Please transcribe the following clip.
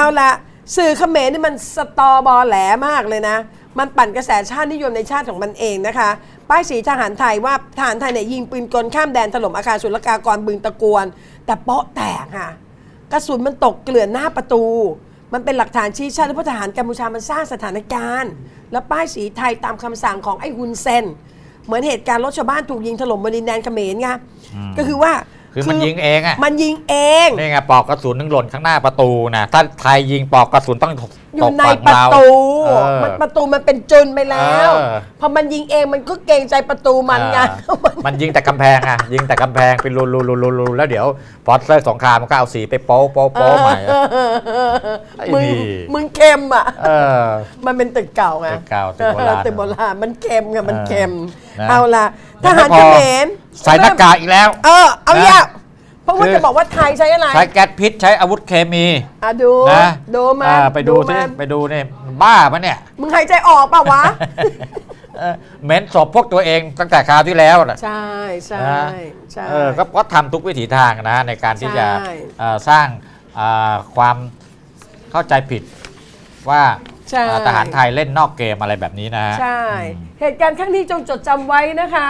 เอาละสื่อเขมรนี่มันสตอบอแหลมากเลยนะ มันปั่นกระแสชาตินิยมในชาติของมันเองนะคะ ป้ายสีทหารไทยว่าทหารไทยเนี่ยยิงปืนกลข้ามแดนถล่มอาคารศุลกากรบึงตะกวน แต่เปาะแตกค่ะ กระสุนมันตกเกลื่อนหน้าประตู มันเป็นหลักฐานชี้ชัดว่าทหารกัมพูชามันสร้างสถานการณ์ แล้วป้ายสีไทยตามคำสั่งของไอ้ฮุนเซน เหมือนเหตุการณ์รถชาวบ้านถูกยิงถล่มบนดินแดนเขมรไง ก็คือว่า คือมันยิงเองอะมันยิงเอง นี่ไงปลอกกระสุนนึงหล่นข้างหน้าประตูนะถ้าไทยยิงปลอกกระสุนต้องตอยู่กในฝั่งประเราตู เออ มันประตูมันเป็นจุนไปแล้ว เออ พอมันยิงเองมันก็เกรงใจประตูมันไง อ่ามันยิงแต่กำแพงอะยิงแต่กำแพงเป็นรูรูรูรูรูแล้วเดี๋ยวพอเลิกสงครามมันก็เอาสีไปโป๊ะโป๊ะโป๊ะใหม่อะ ไอ้มึงนี่ มึงเค็มอะ เออ มันเป็นตึกเก่าไงตึกเก่าตึกโบราณเออตึกโบราณมันเค็มไงมันเค็ม นะเอาล่ะทยังหารไม่พเขอมร ใส่หน้ากากอีกแล้ว เออ เอานะ อย่าเพราะว่าคือจะบอกว่าไทยใช้อะไรใช้แก๊สพิษใช้อาวุธเคมีอะดูนะดูมาอ่าไปดูสิมันไปดูนี่บ้าปะเนี่ย มึงหายใจออกเปล่าวะ เออเหม็นศพพวกตัวเองตั้งแต่คราวที่แล้วน่ะใช่ใช่นะใช่ เออก็ก็ทำทุกวิถีทางนะในการที่จะใช่ เอ่อสร้างอ่าความเข้าใจผิดว่าใช่อ่าทหารไทยเล่นนอกเกมอะไรแบบนี้นะฮะ ใช่ เหตุการณ์ครั้งนี้จงจดจำไว้นะคะ